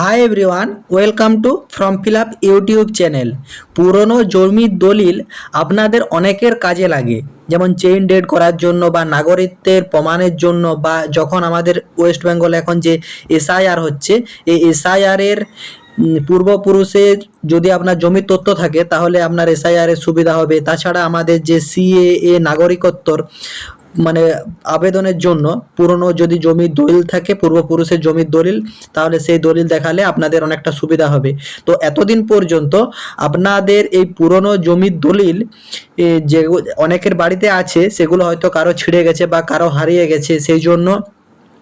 Hi everyone welcome to form fill up YouTube channel পুরনো জমির দলিল আপনাদের অনেকের কাজে লাগে। যেমন চেইন ডেড করার জন্য বা নাগরিকত্বের প্রমাণের জন্য বা যখন আমাদের ওয়েস্ট বেঙ্গল এখন যে এসআইআর হচ্ছে, এই এসআইআরের পূর্বপুরুষের যদি আপনার জমির তথ্য থাকে, তাহলে আপনার এসআইআর এর সুবিধা হবে। তাছাড়া আমাদের যে সিএএ নাগরিকত্বর মানে আবেদনের জন্য পুরনো যদি জমির দলিল থাকে, পূর্বপুরুষের জমির দলিল, তাহলে সেই দলিল দেখালে আপনাদের অনেকটা সুবিধা হবে। তো এতদিন পর্যন্ত আপনাদের এই পুরনো জমির দলিল যে অনেকের বাড়িতে আছে, সেগুলো হয়তো কারও ছিঁড়ে গেছে বা কারও হারিয়ে গেছে। সেই জন্য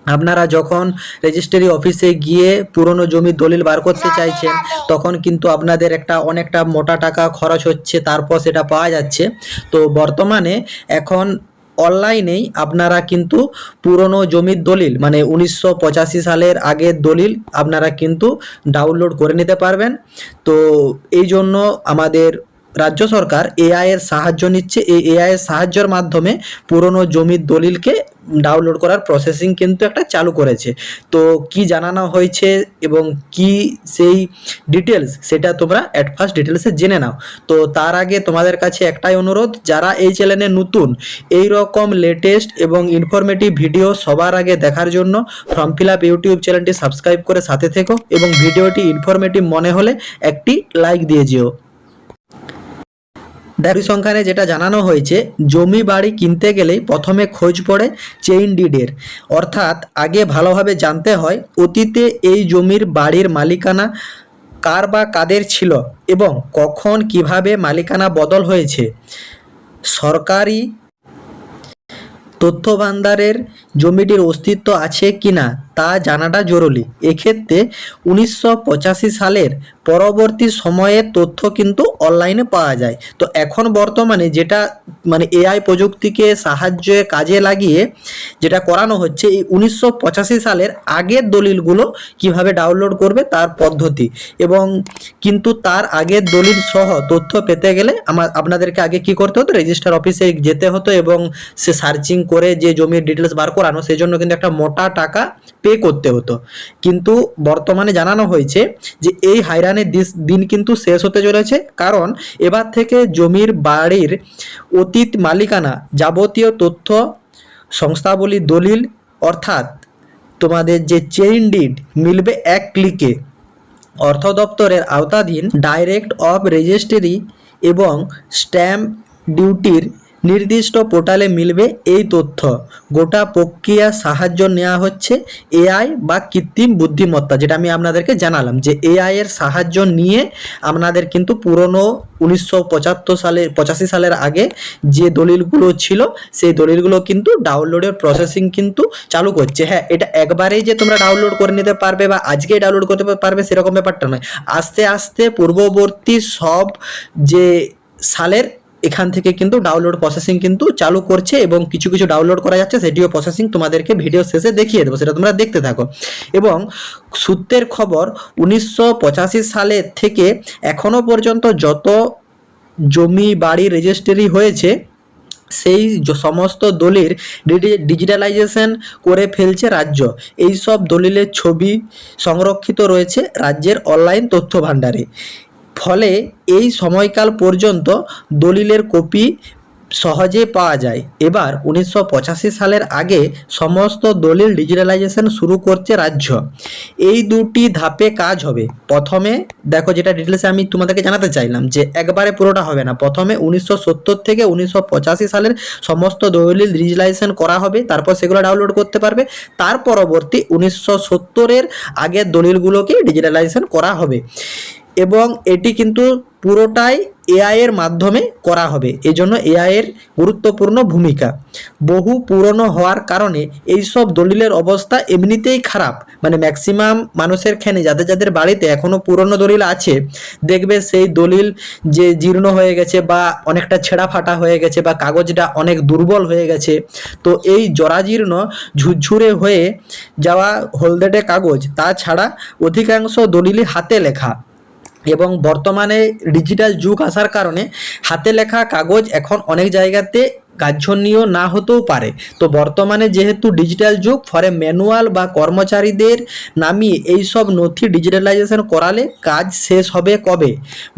আপনারা যখন রেজিস্ট্রি অফিসে গিয়ে পুরনো জমির দলিল বার করতে চাইছেন, তখন কিন্তু আপনাদের একটা অনেকটা মোটা টাকা খরচ হচ্ছে, তারপর সেটা পাওয়া যাচ্ছে। তো বর্তমানে এখন অনলাইনেই আপনারা কিন্তু পুরনো জমির দলিল মানে উনিশশো পঁচাশি সালের আগের দলিল আপনারা কিন্তু ডাউনলোড করে নিতে পারবেন। তো এই জন্য আমাদের রাজ্য সরকার এআইয়ের সাহায্য নিচ্ছে। এই এআইয়ের সাহায্যের মাধ্যমে পুরনো জমির দলিলকে ডাউনলোড করার প্রসেসিং কিন্তু একটা চালু করেছে। তো কি জানানো হয়েছে এবং কি সেই ডিটেলস সেটা তোমরা অ্যাট ফার্স্ট ডিটেলসে জেনে নাও। তো তার আগে তোমাদের কাছে একটাই অনুরোধ, যারা এই চ্যানেলে নতুন এই রকম লেটেস্ট এবং ইনফরমেটিভ ভিডিও সবার আগে দেখার জন্য ফর্ম ফিল আপ ইউটিউব চ্যানেলটি সাবস্ক্রাইব করে সাথে থেকো এবং ভিডিওটি ইনফরমেটিভ মনে হলে একটি লাইক দিয়ে যেও। পরিসংখ্যানে যেটা জানানো হয়েছে, জমি বাড়ি কিনতে গেলেই প্রথমে খোঁজ পড়ে চেইন ডিডের। অর্থাৎ আগে ভালোভাবে জানতে হয়, অতীতে এই জমির বাড়ির মালিকানা কার বা কাদের ছিল এবং কখন কীভাবে মালিকানা বদল হয়েছে। সরকারি তথ্য ভান্ডারের জমিটির অস্তিত্ব আছে কিনা তা জানাটা জরুরি। এক্ষেত্রে উনিশশো পঁচাশি সালের পরবর্তী সময়ে তথ্য কিন্তু অনলাইনে পাওয়া যায়। তো এখন বর্তমানে যেটা মানে এআই প্রযুক্তিকে সাহায্যে কাজে লাগিয়ে যেটা করানো হচ্ছে, এই উনিশশো পঁচাশি সালের আগের দলিলগুলো কীভাবে ডাউনলোড করবে তার পদ্ধতি এবং কিন্তু তার আগের দলিল সহ তথ্য পেতে গেলে আমার আপনাদেরকে আগে কি করতে হতো? রেজিস্টার অফিসে যেতে হতো এবং সে সার্চিং করে যে জমির ডিটেলস বার করানো সেই জন্য কিন্তু একটা মোটা টাকা পে করতে হতো। কিন্তু বর্তমানে জানানো হয়েছে যে এই হাইরানের দিন কিন্তু শেষ হতে চলেছে। কারণ এবার থেকে জমির বাড়ির অতীত মালিকানা যাবতীয় তথ্য সংস্থাবলী দলিল অর্থাৎ তোমাদের যে চেইন ডিড মিলবে এক ক্লিকে অর্থ দপ্তরের আওতাধীন ডাইরেক্ট অফ রেজিস্ট্রি এবং স্ট্যাম্প ডিউটির নির্দিষ্ট পোর্টালে মিলবে এই তথ্য। গোটা প্রক্রিয়া সাহায্য নেওয়া হচ্ছে এআই বা কৃত্রিম বুদ্ধিমত্তা, যেটা আমি আপনাদেরকে জানালাম যে এআই এর সাহায্য নিয়ে আপনাদের কিন্তু পুরনো উনিশশো পঁচাত্তর সালে, পঁচাশি সালের আগে যে দলিলগুলো ছিল, সেই দলিলগুলো কিন্তু ডাউনলোডের প্রসেসিং কিন্তু চালু করছে। হ্যাঁ এটা একবারেই যে তোমরা ডাউনলোড করে নিতে পারবে বা আজকেই ডাউনলোড করতে পারবে সেরকম ব্যাপারটা নয়। আস্তে আস্তে পূর্ববর্তী সব যে সালের এখান থেকে কিন্তু ডাউনলোড প্রসেসিং কিন্তু চালু করছে এবং কিছু কিছু ডাউনলোড করা যাচ্ছে, সেটিও প্রসেসিং তোমাদেরকে ভিডিও শেষে দেখিয়ে দেবো, সেটা তোমরা দেখতে থাকো। এবং সূত্রের খবর, উনিশশো সালের থেকে এখনও পর্যন্ত যত জমি বাড়ি রেজিস্ট্রি হয়েছে, সেই সমস্ত দলিল ডিজিটালাইজেশন করে ফেলছে রাজ্য। এই সব দলিলের ছবি সংরক্ষিত রয়েছে রাজ্যের অনলাইন তথ্য ভাণ্ডারে। ফলে এই সময়কাল পর্যন্ত দলিলের কপি সহজে পাওয়া যায়। এবার উনিশশো পঁচাশি সালের আগে সমস্ত দলিল ডিজিটালাইজেশন শুরু করছে রাজ্য। এই দুটি ধাপে কাজ হবে। প্রথমে, দেখো যেটা ডিটেলসে আমি তোমাদেরকে জানাতে চাইলাম যে একবারে পুরোটা হবে না। প্রথমে উনিশশো সত্তর থেকে উনিশশো পঁচাশি সালের সমস্ত দলিল ডিজিটালাইজেশন করা হবে, তারপর সেগুলো ডাউনলোড করতে পারবে। তার পরবর্তী উনিশশো সত্তরের আগের দলিলগুলোকে ডিজিটালাইজেশন করা হবে। এবং এটি কিন্তু পুরোটাই এআই এর মাধ্যমে করা হবে। এই জন্য এআই এর গুরুত্বপূর্ণ ভূমিকা। বহু পুরনো হওয়ার কারণে এই সব দলিলের অবস্থা এমনিতেই খারাপ। মানে ম্যাক্সিমাম মানুষের খেনে যাদের যাদের বাড়িতে এখনও পুরনো দলিল আছে, দেখবে সেই দলিল যে জীর্ণ হয়ে গেছে বা অনেকটা ছেঁড়া ফাটা হয়ে গেছে বা কাগজটা অনেক দুর্বল হয়ে গেছে, তো এই জরাজীর্ণ, ঝুরঝুরে হয়ে যাওয়া হলদেটে কাগজ, তাছাড়া অধিকাংশ দলিলই হাতে লেখা। এবং বর্তমানে ডিজিটাল যুগ আসার কারণে হাতে লেখা কাগজ এখন অনেক জায়গাতে গাচ্ছনীয় না হতেও পারে। তো বর্তমানে যেহেতু ডিজিটাল যুগ, ফলে ম্যানুয়াল বা কর্মচারীদের নামিয়ে এই সব নথি ডিজিটালাইজেশন করালে কাজ শেষ হবে কবে?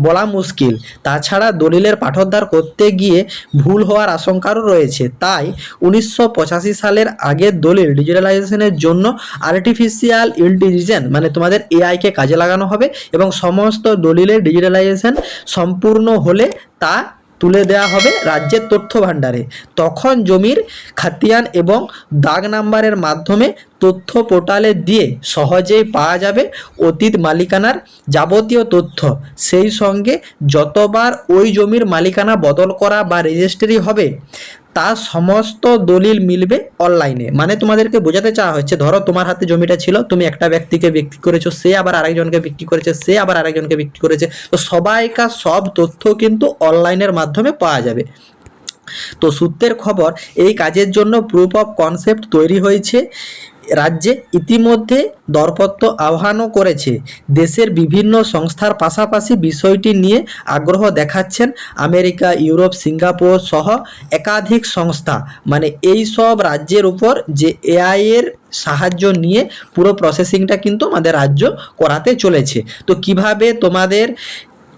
বলা মুশকিল। তাছাড়া দলিলের পাঠোদ্ধার করতে গিয়ে ভুল হওয়ার আশঙ্কারও রয়েছে। তাই উনিশশো পঁচাশি সালের আগের দলিল ডিজিটালাইজেশনের জন্য আর্টিফিশিয়াল ইন্টেলিজেন্স মানে তোমাদের এআইকে কাজে লাগানো হবে এবং সমস্ত দলিলের ডিজিটালাইজেশন সম্পূর্ণ হলে তা তুলে দেয়া হবে রাজ্যের তথ্য ভাণ্ডারে তখন জমির খাতিয়ান এবং দাগ নাম্বারের মাধ্যমে তথ্য পোর্টালে দিয়ে সহজেই পাওয়া যাবে অতীত মালিকানার যাবতীয় তথ্য। সেই সঙ্গে যতবার ওই জমির মালিকানা বদল করা বা রেজিস্ট্রি হবে তার সমস্ত দলিল মিলবে অনলাইনে মানে তোমাদেরকে বোঝাতে চাওয়া হচ্ছে, ধরো তোমার হাতে জমিটা ছিল, তুমি একটা ব্যক্তিকে বিক্রি করেছ, সে আবার আরেকজনকে বিক্রি করেছে, সে আবার আরেকজনকে বিক্রি করেছে। তো সবাইকার সব তথ্য কিন্তু অনলাইনের মাধ্যমে পাওয়া যাবে। তো সূত্রের খবর, এই কাজের জন্য প্রুফ অফ কনসেপ্ট তৈরি হয়েছে। রাজ্যে ইতিমধ্যে দরপত্র আহ্বানও করেছে। দেশের বিভিন্ন সংস্থার পাশাপাশি বিষয়টি নিয়ে আগ্রহ দেখাচ্ছেন আমেরিকা, ইউরোপ, সিঙ্গাপুর সহ একাধিক সংস্থা। মানে এই সব রাজ্যের উপর যে এআই এর সাহায্য নিয়ে পুরো প্রসেসিংটা কিন্তু আমাদের রাজ্য করাতে চলেছে। তো কীভাবে তোমাদের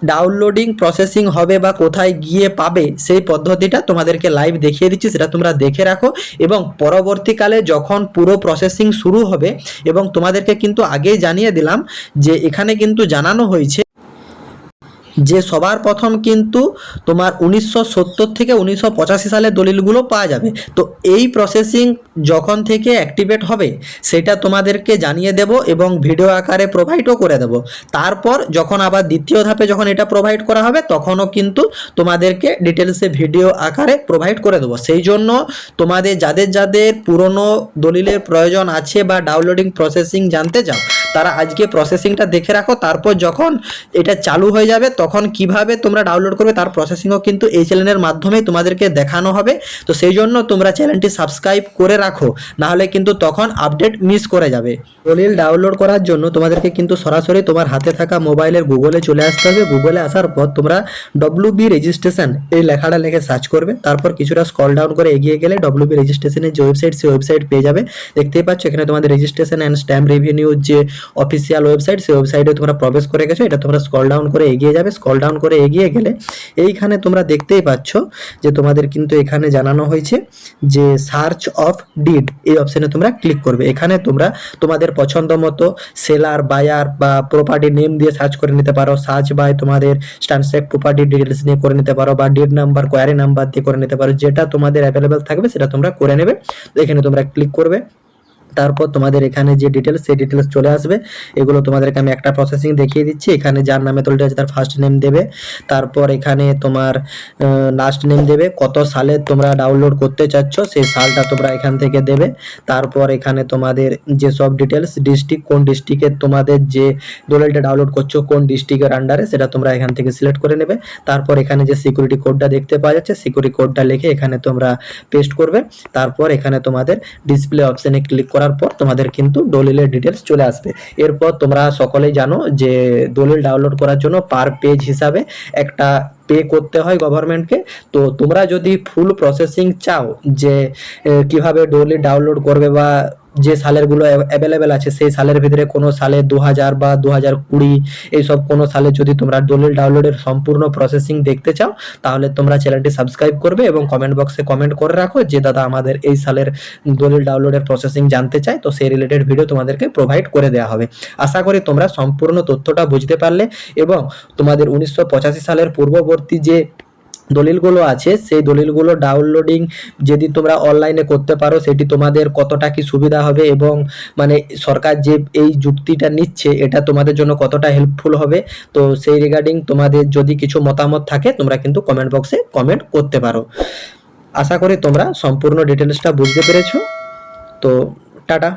ডাউনলোডিং প্রসেসিং হবে বা কোথায় গিয়ে পাবে, সেই পদ্ধতিটা তোমাদেরকে লাইভ দেখিয়ে দিচ্ছি, সেটা তোমরা দেখে রাখো এবং পরবর্তীকালে যখন পুরো প্রসেসিং শুরু হবে এবং তোমাদেরকে কিন্তু আগেই জানিয়ে দিলাম যে এখানে কিন্তু জানানো হয়েছে যে সবার প্রথম কিন্তু তোমার উনিশশো সত্তর থেকে উনিশশো পঁচাশি সালের দলিলগুলো পাওয়া যাবে। তো এই প্রসেসিং যখন থেকে অ্যাক্টিভেট হবে, সেটা তোমাদেরকে জানিয়ে দেব এবং ভিডিও আকারে প্রোভাইডও করে দেব। তারপর যখন আবার দ্বিতীয় ধাপে যখন এটা প্রোভাইড করা হবে, তখনও কিন্তু তোমাদেরকে ডিটেলসে ভিডিও আকারে প্রোভাইড করে দেবো। সেই জন্য তোমাদের যাদের যাদের পুরনো দলিলের প্রয়োজন আছে বা ডাউনলোডিং প্রসেসিং জানতে চাও তারা আজকে প্রসেসিংটা দেখে রাখো, তারপর যখন এটা চালু হয়ে যাবে, তখন কীভাবে তোমরা ডাউনলোড করবে, তার প্রসেসিংও কিন্তু এই চ্যানেলের মাধ্যমে তোমাদেরকে দেখানো হবে। তো সেই জন্য তোমরা চ্যানেলটি সাবস্ক্রাইব করে রাখো নাহলে কিন্তু তখন আপডেট মিস করে যাবে। দলিল ডাউনলোড করার জন্য তোমাদেরকে কিন্তু সরাসরি তোমার হাতে থাকা মোবাইলের গুগলে চলে আসতে হবে। গুগলে আসার পর তোমরা ডব্লিউ বি রেজিস্ট্রেশন এই লেখাটা লিখে সার্চ করবে। তারপর কিছুটা স্কল ডাউন করে এগিয়ে গেলে ডব্লিউ বি রেজিস্ট্রেশনের যে ওয়েবসাইট সেই ওয়েবসাইট পেয়ে যাবে। দেখতেই পাচ্ছ এখানে তোমাদের রেজিস্ট্রেশন অ্যান্ড স্ট্যাম্প রেভিনিউ যে অফিসিয়াল ওয়েবসাইট সেই ওয়েবসাইটে তোমরা প্রবেশ করে গেছো, এটা তোমরা স্কল ডাউন করে এগিয়ে যাবে। স্কল ডাউন করে এগিয়ে গেলে এইখানে তোমরা দেখতেই পাচ্ছ যে তোমাদের কিন্তু এখানে জানানো হয়েছে যে সার্চ অফ ডিড এই অপশানে তোমরা ক্লিক করবে। এখানে তোমরা তোমাদের পছন্দ মতো সেলার বায়ার বা প্রপার্টি নেম দিয়ে সার্চ করে নিতে পারো। সার্চ বাই তোমাদের স্ট্যান্ডসেক প্রপার্টি ডিটেলস নিয়ে করে নিতে পারো বা ডিড নাম্বার কোয়ারি নাম্বার দিয়ে করে নিতে পারো। যেটা তোমাদের অ্যাভেলেবেল থাকবে, সেটা তোমরা করে নেবে। এখানে তোমরা ক্লিক করবে। তারপর তোমাদের এখানে যে ডিটেলস সেই ডিটেলস চলে আসবে। এগুলো তোমাদেরকে আমি একটা প্রসেসিং দেখিয়ে দিচ্ছি। এখানে যার নামে তলটা আছে তার ফার্স্ট নেম দেবে। তারপর এখানে তোমার লাস্ট নেম দেবে। কত সালে তোমরা ডাউনলোড করতে চাচ্ছ, সেই সালটা তোমরা এখান থেকে দেবে। তারপর এখানে তোমাদের যে সব ডিটেলস ডিস্ট্রিক্ট কোন ডিস্ট্রিক্টে তোমাদের যে দলিলটা ডাউনলোড করছ, কোন ডিস্ট্রিক্টের আন্ডারে সেটা তোমরা এখান থেকে সিলেক্ট করে নেবে। তারপর এখানে যে সিকিউরিটি কোডটা দেখতে পাওয়া যাচ্ছে সিকিউরিটি কোডটা লিখে এখানে তোমরা পেস্ট করবে। তারপর এখানে তোমাদের ডিসপ্লে অপশনে ক্লিক করার পর তোমাদের কিন্তু দলিলের ডিটেলস চলে আসবে। এরপর তোমরা সকলেই জানো যে দলিল ডাউনলোড করার জন্য পার পেজ হিসাবে একটা পে করতে হয় গভর্নমেন্টকে তো তোমরা যদি ফুল প্রসেসিং চাও যে কীভাবে দলিল ডাউনলোড করবে বা যে সালেরগুলো অ্যাভেলেবেল আছে, সেই সালের ভিতরে কোনো সালে দু হাজার বা দু হাজার কুড়ি এইসব কোনো সালে যদি তোমরা দলিল ডাউনলোডের সম্পূর্ণ প্রসেসিং দেখতে চাও, তাহলে তোমরা চ্যানেলটি সাবস্ক্রাইব করবে এবং কমেন্ট বক্সে কমেন্ট করে রাখো যে দাদা আমাদের এই সালের দলিল ডাউনলোডের প্রসেসিং জানতে চাই তো সেই রিলেটেড ভিডিও তোমাদেরকে প্রোভাইড করে দেওয়া হবে। আশা করি তোমরা সম্পূর্ণ তথ্যটা বুঝতে পারলে এবং তোমাদের উনিশশো পঁচাশি সালের পূর্ববর্তী যে দলিলগুলো আছে, সেই দলিলগুলো ডাউনলোডিং যদি তোমরা অনলাইনে করতে পারো, সেটি তোমাদের কতটা কি সুবিধা হবে এবং মানে সরকার যে এই যুক্তিটা নিচ্ছে, এটা তোমাদের জন্য কতটা হেল্পফুল হবে? তো সেই রিগার্ডিং তোমাদের যদি কিছু মতামত থাকে, তোমরা কিন্তু কমেন্ট বক্সে কমেন্ট করতে পারো। আশা করি তোমরা সম্পূর্ণ ডিটেলসটা বুঝতে পেরেছ। তো টাটা।